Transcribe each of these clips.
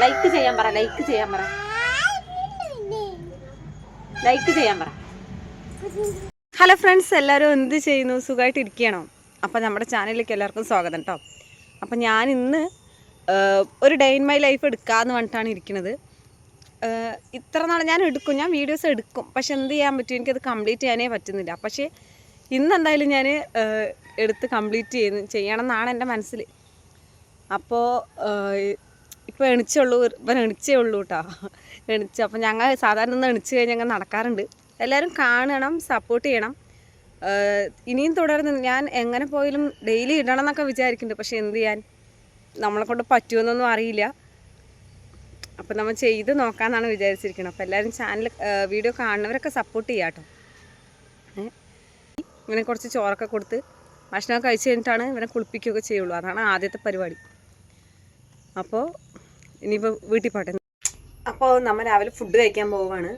Like ചെയ്യാൻ പറ like ചെയ്യാൻ പറ. ലൈക്ക് ചെയ്യാൻ പറ. ഹലോ ഫ്രണ്ട്സ് എല്ലാവരും എന്ത് ചെയ്യുന്നു? സുഖമായിട്ട് ഇരിക്കുകയാണോ അപ്പോൾ നമ്മുടെ ചാനലിലേക്ക് എല്ലാവർക്കും സ്വാഗതം കേട്ടോ അപ്പോൾ ഞാൻ ഇന്ന് ഒരു ഡേ ഇൻ മൈ ലൈഫ് എടുക്കാമെന്ന് പറഞ്ഞിട്ടാണ് ഇരിക്കുന്നത്. ഇത്ര നാൾ ഞാൻ എടുക്കും ഞാൻ വീഡിയോസ് എടുക്കും. പക്ഷെ എന്ത് ചെയ്യാൻ പറ്റും? എനിക്കത് കംപ്ലീറ്റ് ചെയ്യാനേ പറ്റുന്നില്ല. പക്ഷേ ഇന്ന് എന്തായാലും ഞാൻ എടുത്ത് കംപ്ലീറ്റ് ചെയ്യുന്നു ചെയ്യണം എന്നാണ് എന്റെ മനസ്സിൽ അപ്പോൾ ഇപ്പോൾ എണിച്ചുള്ളൂ ഇപ്പം എണിച്ചേ ഉള്ളൂ കേട്ടോ എണിച്ച് അപ്പോൾ ഞങ്ങൾ സാധാരണ ഒന്ന് എണിച്ച് കഴിഞ്ഞ് ഞങ്ങൾ നടക്കാറുണ്ട്. എല്ലാവരും കാണണം സപ്പോർട്ട് ചെയ്യണം. ഇനിയും തുടർന്ന് ഞാൻ എങ്ങനെ പോയാലും ഡെയിലി ഇടണം എന്നൊക്കെ വിചാരിക്കുന്നുണ്ട്. പക്ഷേ എന്ത് ചെയ്യാൻ? നമ്മളെ കൊണ്ട് പറ്റുമെന്നൊന്നും അറിയില്ല. അപ്പോൾ നമ്മൾ ചെയ്ത് നോക്കാമെന്നാണ് വിചാരിച്ചിരിക്കുന്നത് അപ്പോൾ എല്ലാവരും ചാനൽ വീഡിയോ കാണുന്നവരൊക്കെ സപ്പോർട്ട് ചെയ്യാം കേട്ടോ? ഇങ്ങനെ കുറച്ച് ചോറൊക്കെ കൊടുത്ത് ഭക്ഷണമൊക്കെ കഴിച്ച് കഴിഞ്ഞിട്ടാണ് ഇവനെ കുളിപ്പിക്കുകയൊക്കെ ചെയ്യുള്ളൂ. അതാണ് ആദ്യത്തെ പരിപാടി. അപ്പോൾ ഇനിയിപ്പോൾ വീട്ടിൽ പോട്ടെ. അപ്പോൾ നമ്മൾ രാവിലെ ഫുഡ് കഴിക്കാൻ പോവുകയാണ്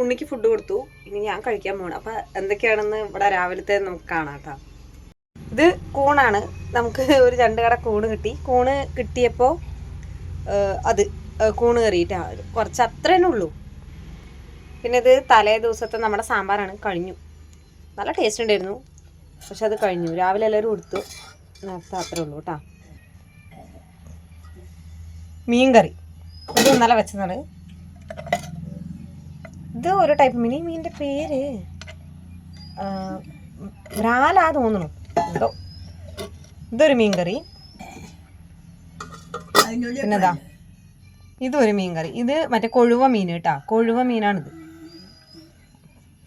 ഉണ്ണിക്ക് ഫുഡ് കൊടുത്തു. ഇനി ഞാൻ കഴിക്കാൻ പോകണം അപ്പോൾ എന്തൊക്കെയാണെന്ന് ഇവിടെ രാവിലത്തെ നമുക്ക് കാണാം കേട്ടോ. ഇത് കൂണാണ്. നമുക്ക് ഒരു രണ്ട് കട കൂണ് കിട്ടി. കൂണ് കിട്ടിയപ്പോൾ അത് കൂണ് കറിയിട്ടാ കുറച്ച് അത്രേ ഉള്ളൂ. പിന്നെ ഇത് തലേ ദിവസത്തെ നമ്മുടെ സാമ്പാറാണ്. കഴിഞ്ഞു. നല്ല ടേസ്റ്റ് ഉണ്ടായിരുന്നു. പക്ഷെ അത് കഴിഞ്ഞു. രാവിലെ എല്ലാവരും കൊടുത്തു. നേരത്തെ അത്രേ ഉള്ളൂ കേട്ടോ. മീൻ കറി ഇത് ഇന്നലെ വെച്ചതാണ്. ഇത് ഒരു ടൈപ്പ് മീൻ ഈ മീനിന്റെ പേര് ബ്രാലാ തോന്നുന്നു. എന്തോ. ഇതൊരു മീൻ കറി പിന്നെതാ ഇതൊരു മീൻ കറി ഇത് മറ്റേ കൊഴുവ മീൻ കേട്ടാ. കൊഴുവ മീനാണിത്.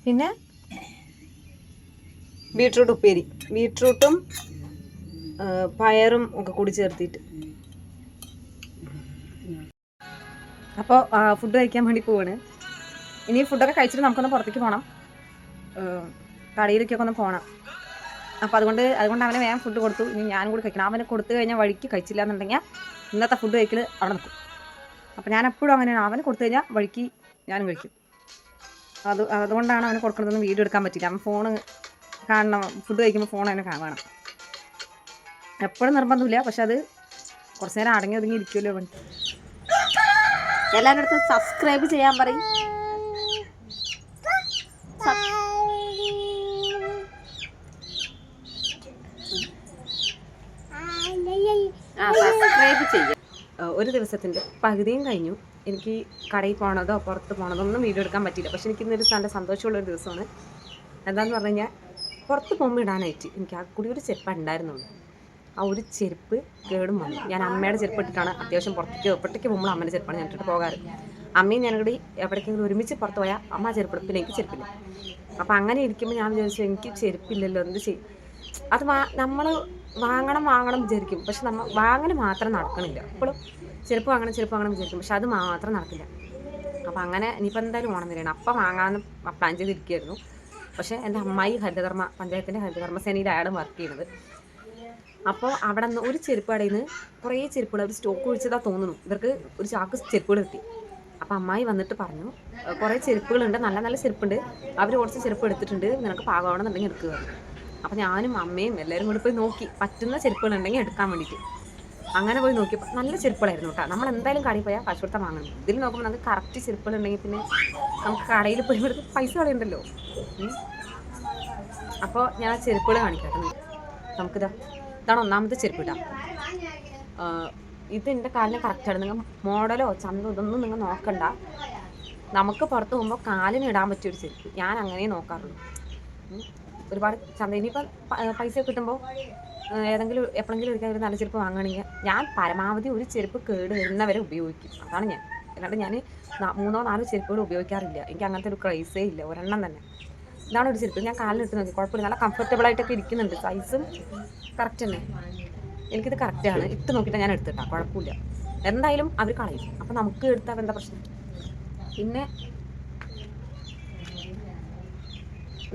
പിന്നെ ബീട്രൂട്ട് ഉപ്പേരി. ബീട്രൂട്ടും പയറും ഒക്കെ കൂടി ചേർത്തിട്ട്. അപ്പോൾ ഫുഡ് കഴിക്കാൻ വേണ്ടി പോവാണ്. ഇനി ഫുഡൊക്കെ കഴിച്ചിട്ട് നമുക്കൊന്ന് പുറത്തേക്ക് പോകണം കടയിലേക്കൊക്കെ ഒന്ന് പോകണം അപ്പോൾ അതുകൊണ്ട് അതുകൊണ്ട് അവനെ വേഗം ഫുഡ് കൊടുത്തു. ഇനി ഞാനും കൂടി കഴിക്കണം. അവനെ കൊടുത്തു കഴിഞ്ഞാൽ വഴിക്ക് കഴിച്ചില്ല എന്നുണ്ടെങ്കിൽ ഇന്നത്തെ ഫുഡ് കഴിക്കൽ അവിടെ നിൽക്കും. അപ്പോൾ ഞാൻ എപ്പോഴും അങ്ങനെയാണ്. അവന് കൊടുത്തു കഴിഞ്ഞാൽ വഴിക്ക് ഞാനും കഴിക്കും. അത് അതുകൊണ്ടാണ് അവന് കൊടുക്കുന്നതൊന്നും വീഡിയോ എടുക്കാൻ പറ്റില്ല. അവൻ ഫോൺ കാണണം. ഫുഡ് കഴിക്കുമ്പോൾ ഫോൺ അവന് കാണണം. എപ്പോഴും നിർബന്ധമില്ല. പക്ഷെ അത് കുറച്ച് നേരം അടങ്ങി ഒതുങ്ങി ഇരിക്കുമല്ലോ അവൻ. എല്ലാവരുടെ അടുത്ത് സബ്സ്ക്രൈബ് ചെയ്യാൻ പറയും. ആ സബ്സ്ക്രൈബ് ഒരു ദിവസത്തിന്റെ പകുതിയും കഴിഞ്ഞു. എനിക്ക് കടയിൽ പോകണതോ പുറത്ത് പോകണതോ ഒന്നും വീഡിയോ എടുക്കാൻ പറ്റിയില്ല. പക്ഷെ എനിക്ക് ഇന്നൊരു നല്ല സന്തോഷമുള്ളൊരു ദിവസമാണ്. എന്താണെന്ന് പറഞ്ഞു കഴിഞ്ഞാൽ പുറത്ത് പോകുമ്പോൾ ഇടാനായിട്ട് എനിക്ക് ആ കൂടി ഒരു ചെരുപ്പ് ഉണ്ടായിരുന്നുള്ളൂ ആ ഒരു ചെരുപ്പ് കേടും വന്നു. ഞാൻ അമ്മയുടെ ചെരുപ്പ് ഇട്ടിട്ടാണ് അത്യാവശ്യം പുറത്തേക്ക് ഒപ്പിട്ടേക്ക് പോകുമ്പോൾ അമ്മയുടെ ചെരുപ്പാണ് ഞാൻ ഇട്ടിട്ട് പോകാറ്. അമ്മയും ഞാൻ കൂടി എവിടേക്കെങ്കിലും ഒരുമിച്ച് പുറത്ത് പോയാൽ അമ്മ ചെരുപ്പ് ഇടും, പിന്നെ എനിക്ക് ചെരുപ്പില്ല. അപ്പം അങ്ങനെ ഇരിക്കുമ്പോൾ ഞാൻ വിചാരിച്ചു എനിക്ക് ചെരുപ്പില്ലല്ലോ എന്ത് ചെയ്യും അത് വാ നമ്മൾ വാങ്ങണം വാങ്ങണം വിചാരിക്കും. പക്ഷെ നമ്മൾ വാങ്ങൽ മാത്രം നടക്കണില്ല. എപ്പോഴും ചെരുപ്പ് വാങ്ങണം ചെരുപ്പ് വാങ്ങണം വിചാരിക്കും. പക്ഷെ അത് മാത്രം നടക്കില്ല. അപ്പം അങ്ങനെ ഇനിയിപ്പോൾ എന്തായാലും ഓണം തരണം അപ്പം വാങ്ങാമെന്ന് പ്ലാൻ ചെയ്തിരിക്കുകയായിരുന്നു പക്ഷേ എന്റെ അമ്മായി ഹരിതകർമ്മ പഞ്ചായത്തിന്റെ ഹരിതകർമ്മ സേനയിലാണ് വർക്ക് ചെയ്യുന്നത്. അപ്പോൾ അവിടെ നിന്ന് ഒരു ചെരുപ്പ് കടയിൽ നിന്ന് കുറേ ചെരുപ്പുകൾ അവർ സ്റ്റോക്ക് ഒഴിച്ചതാ തോന്നുന്നു. ഇവർക്ക് ഒരു ചാക്ക് ചെരുപ്പുകൾ കിട്ടി. അപ്പോൾ അമ്മായി വന്നിട്ട് പറഞ്ഞു കുറേ ചെരുപ്പുകളുണ്ട് നല്ല നല്ല ചെരുപ്പുണ്ട്. അവർ കുറച്ച് ചെരുപ്പ് എടുത്തിട്ടുണ്ട് നിനക്ക് പാകമാണെന്നുണ്ടെങ്കിൽ എടുക്കുക അപ്പോൾ ഞാനും അമ്മയും എല്ലാവരും കൂടി പോയി നോക്കി. പറ്റുന്ന ചെരുപ്പുകളുണ്ടെങ്കിൽ എടുക്കാൻ വേണ്ടിയിട്ട് അങ്ങനെ പോയി നോക്കിയപ്പോൾ നല്ല ചെരുപ്പുകളായിരുന്നു കേട്ടോ നമ്മൾ എന്തായാലും കടയിൽ പോയാൽ കാശ് കൊടുത്താൽ വാങ്ങണം. ഇതിൽ നോക്കുമ്പോൾ നമുക്ക് കറക്റ്റ് ചെരുപ്പുകളുണ്ടെങ്കിൽ പിന്നെ നമുക്ക് കടയിൽ പോയി പൈസ കളയുണ്ടല്ലോ. അപ്പോൾ ഞാൻ ആ ചെരുപ്പുകൾ കാണിക്കാം നമുക്കിതാ ഇതാണ് ഒന്നാമത്തെ ചെരുപ്പ് ഇടാം ഇത് എന്റെ കാലിന് കറക്റ്റാണ് നിങ്ങൾ മോഡലോ ചന്തോ ഇതൊന്നും നിങ്ങൾ നോക്കണ്ട. നമുക്ക് പുറത്ത് പോകുമ്പോൾ കാലിന് ഇടാൻ പറ്റിയൊരു ചെരുപ്പ്. ഞാൻ അങ്ങനെ നോക്കാറുള്ളൂ. ഒരുപാട് ചന്ത. ഇനിയിപ്പോൾ പൈസ കിട്ടുമ്പോൾ ഏതെങ്കിലും എപ്പോഴെങ്കിലും ഒരിക്കൽ ഒരു നല്ല ചെരുപ്പ് വാങ്ങണമെങ്കിൽ ഞാൻ പരമാവധി ഒരു ചെരുപ്പ് കേട് വരുന്നവരെ ഉപയോഗിക്കും. അതാണ് ഞാൻ. അല്ലാണ്ട് ഞാൻ മൂന്നോ നാലോ ചെരുപ്പുകൾ ഉപയോഗിക്കാറില്ല. എനിക്ക് അങ്ങനത്തെ ഒരു ക്രൈസേ ഇല്ല. ഒരെണ്ണം തന്നെ. ഇതാണ് ഒരു ചെരുപ്പ് ഞാൻ കാലിൽ ഇട്ട് നോക്കി. കുഴപ്പമില്ല. നല്ല കംഫർട്ടബിൾ ആയിട്ടൊക്കെ ഇരിക്കുന്നുണ്ട്. സൈസും കറക്റ്റ് തന്നെ. എനിക്കിത് കറക്റ്റാണ് ഇട്ട് നോക്കിയിട്ട് ഞാൻ എടുത്തിട്ടാ കുഴപ്പമില്ല. എന്തായാലും അവർ കളയും. അപ്പം നമുക്ക് എടുത്താൽ എന്താ പ്രശ്നം? പിന്നെ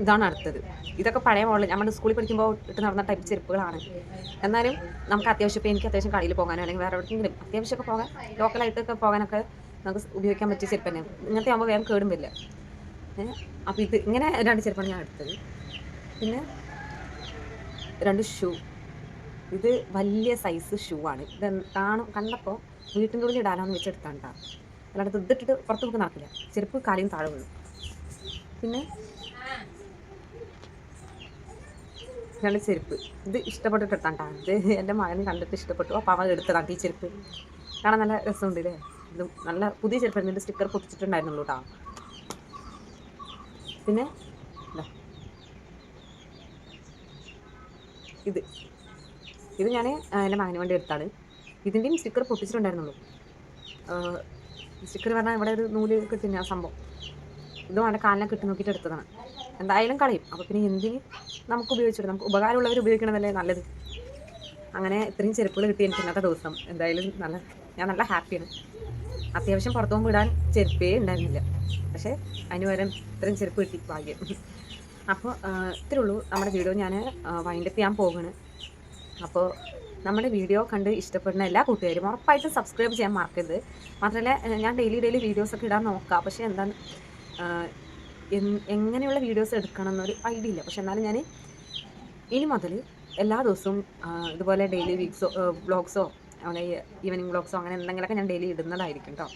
ഇതാണ് അടുത്തത്. ഇതൊക്കെ പഴയ മോഡൽ നമ്മൾ സ്കൂളിൽ പഠിക്കുമ്പോൾ ഇട്ട് നടന്ന ടൈപ്പ് ചെരുപ്പുകളാണ്. എന്നാലും നമുക്ക് അത്യാവശ്യം ഇപ്പോൾ എനിക്ക് അത്യാവശ്യം കടയിൽ പോകാനോ അല്ലെങ്കിൽ വേറെ എവിടെയെങ്കിലും അത്യാവശ്യമൊക്കെ പോകാൻ ലോക്കലായിട്ടൊക്കെ പോകാനൊക്കെ നമുക്ക് ഉപയോഗിക്കാൻ പറ്റിയ ചെരുപ്പ് തന്നെ ഇങ്ങനത്തെ ആകുമ്പോൾ വേഗം കേടും വരില്ല. ഏഹ് അപ്പോൾ ഇത് ഇങ്ങനെ രണ്ട് ചെരുപ്പാണ് ഞാൻ എടുത്തത്. പിന്നെ രണ്ട് ഷൂ. ഇത് വലിയ സൈസ് ഷൂ ആണ്. ഇത് കാണും കണ്ടപ്പോൾ വീട്ടിന്റെ ഉള്ളിൽ ഇടാനാന്ന് വെച്ചെടുത്താണ് കേട്ടോ അല്ലാണ്ട് ഇതിട്ടിട്ട് പുറത്ത് നമുക്ക് നടക്കില്ല. ചെരുപ്പ് കാലിയും താഴെ വീഴും. പിന്നെ രണ്ട് ചെരുപ്പ്. ഇത് ഇഷ്ടപ്പെട്ടിട്ട് എടുത്താണ്ടാ ഇത് എന്റെ മകനും കണ്ടിട്ട് ഇഷ്ടപ്പെട്ടു. അപ്പോൾ അവൻ എടുത്തതാണ് ഈ ചെരുപ്പ്. കാണാൻ നല്ല രസമുണ്ട് അല്ലേ ഇത് നല്ല പുതിയ ചെരുപ്പ് ഇതിന്റെ സ്റ്റിക്കർ പൊട്ടിച്ചിട്ടുണ്ടായിരുന്നുള്ളൂ കേട്ടോ പിന്നെ ഇതാ. ഇത് ഞാൻ എന്റെ മകന് വേണ്ടി എടുത്താണ്. ഇതിന്റെയും സ്റ്റിക്കർ പൊട്ടിച്ചിട്ടുണ്ടായിരുന്നുള്ളൂ. സ്റ്റിക്കർ പറഞ്ഞാൽ ഇവിടെ ഒരു നൂൽ കിട്ടുന്ന സംഭവം. ഇത് വേണ്ട കാലിനെ കിട്ടി നോക്കിയിട്ട് എടുത്തതാണ്. എന്തായാലും കളയും. അപ്പോൾ പിന്നെ എന്തിന് നമുക്ക് ഉപയോഗിച്ചിട്ട് നമുക്ക് ഉപകാരമുള്ളവർ ഉപയോഗിക്കണതല്ലേ നല്ലത്. അങ്ങനെ ഇത്രയും ചെരുപ്പുകൾ കിട്ടി എനിക്ക് ഇന്നത്തെ ദിവസം. എന്തായാലും നല്ല ഞാൻ നല്ല ഹാപ്പിയാണ് അത്യാവശ്യം പുറത്തു പോകുമ്പോൾ ഇടാൻ ചെരുപ്പേ ഉണ്ടായിരുന്നില്ല. പക്ഷേ അതിന് പകരം ഇത്രയും ചെരുപ്പ് കിട്ടി ഭാഗ്യം. അപ്പോൾ ഇത്രേ ഉള്ളൂ നമ്മുടെ വീഡിയോ. ഞാൻ വൈൻഡപ്പ് ചെയ്യാൻ പോകുന്നത് അപ്പോൾ നമ്മുടെ വീഡിയോ കണ്ട് ഇഷ്ടപ്പെടുന്ന എല്ലാ കൂട്ടുകാരും ഉറപ്പായിട്ടും സബ്സ്ക്രൈബ് ചെയ്യാൻ മറക്കരുത്. മാത്രമല്ല ഞാൻ ഡെയിലി ഡെയിലി വീഡിയോസൊക്കെ ഇടാൻ നോക്കാം. പക്ഷേ എന്താണ് എങ്ങനെയുള്ള വീഡിയോസ് എടുക്കണം എന്നൊരു ഐഡിയ ഇല്ല. പക്ഷെ എന്നാലും ഞാൻ ഇനി മുതൽ എല്ലാ ദിവസവും ഇതുപോലെ ഡെയിലി വീക്സോ വ്ളോഗ്സോ അല്ലെങ്കിൽ ഈവനിങ് വ്ളോഗ്സോ അങ്ങനെ എന്തെങ്കിലുമൊക്കെ ഞാൻ ഡെയിലി ഇടുന്നതായിരിക്കും കേട്ടോ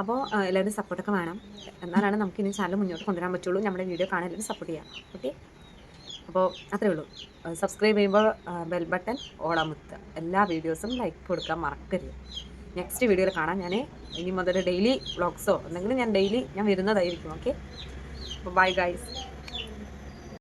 അപ്പോൾ എല്ലാവരും സപ്പോർട്ടൊക്കെ വേണം. എന്നാലാണ് നമുക്ക് ഇനി ചാനൽ മുന്നോട്ട് കൊണ്ടുവരാൻ പറ്റുള്ളൂ. നമ്മുടെ വീഡിയോ കാണാൻ എല്ലാവരും സപ്പോർട്ട് ചെയ്യാം. ഓക്കെ അപ്പോൾ അത്രേ ഉള്ളൂ. സബ്സ്ക്രൈബ് ചെയ്യുമ്പോൾ ബെൽ ബട്ടൺ ഓളാമുത്തുക എല്ലാ വീഡിയോസും ലൈക്ക് കൊടുക്കാൻ മറക്കരുത്. നെക്സ്റ്റ് വീഡിയോയിൽ കാണാം ഞാൻ ഇനി മുതൽ ഡെയിലി വ്ളോഗ്സോ എന്തെങ്കിലും ഞാൻ ഡെയിലി ഞാൻ വരുന്നതായിരിക്കും. ഓക്കെ അപ്പോൾ ബൈ ഗൈസ്